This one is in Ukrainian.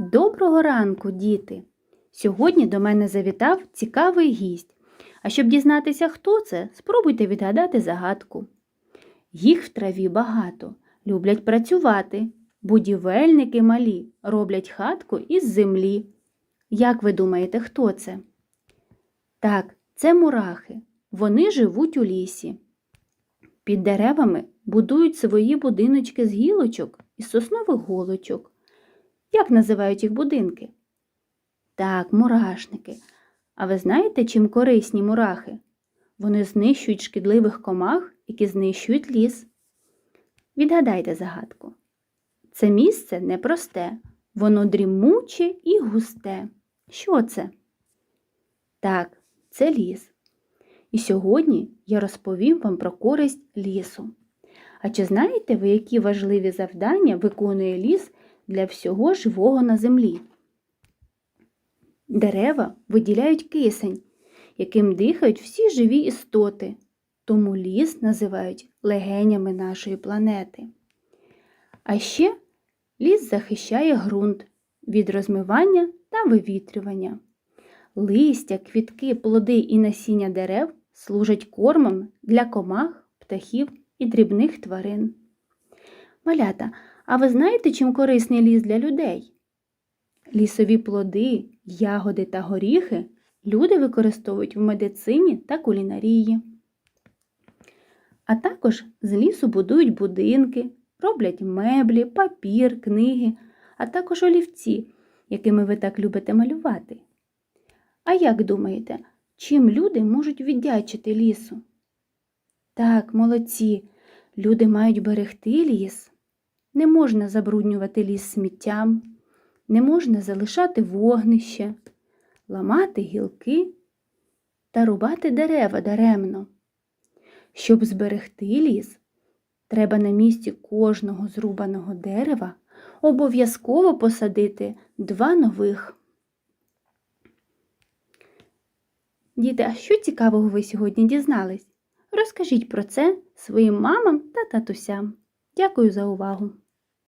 Доброго ранку, діти! Сьогодні до мене завітав цікавий гість. А щоб дізнатися, хто це, спробуйте відгадати загадку. Їх в траві багато, люблять працювати. Будівельники малі роблять хатку із землі. Як ви думаєте, хто це? Так, це мурахи. Вони живуть у лісі. Під деревами будують свої будиночки з гілочок і соснових голочок. Як називають їх будинки? Так, мурашники. А ви знаєте, чим корисні мурахи? Вони знищують шкідливих комах, які знищують ліс. Відгадайте загадку. Це місце непросте, воно дрімуче і густе. Що це? Так, це ліс. І сьогодні я розповім вам про користь лісу. А чи знаєте ви, які важливі завдання виконує ліс для всього живого на землі? Дерева виділяють кисень, яким дихають всі живі істоти, тому ліс називають легенями нашої планети. А ще ліс захищає ґрунт від розмивання та вивітрювання. Листя, квітки, плоди і насіння дерев служать кормом для комах, птахів і дрібних тварин. Малята, а ви знаєте, чим корисний ліс для людей? Лісові плоди, ягоди та горіхи люди використовують в медицині та кулінарії. А також з лісу будують будинки, роблять меблі, папір, книги, а також олівці, якими ви так любите малювати. А як думаєте, чим люди можуть віддячити лісу? Так, молодці, люди мають берегти ліс. Не можна забруднювати ліс сміттям, не можна залишати вогнище, ламати гілки та рубати дерева даремно. Щоб зберегти ліс, треба на місці кожного зрубаного дерева обов'язково посадити два нових. Діти, а що цікавого ви сьогодні дізнались? Розкажіть про це своїм мамам та татусям. Дякую за увагу!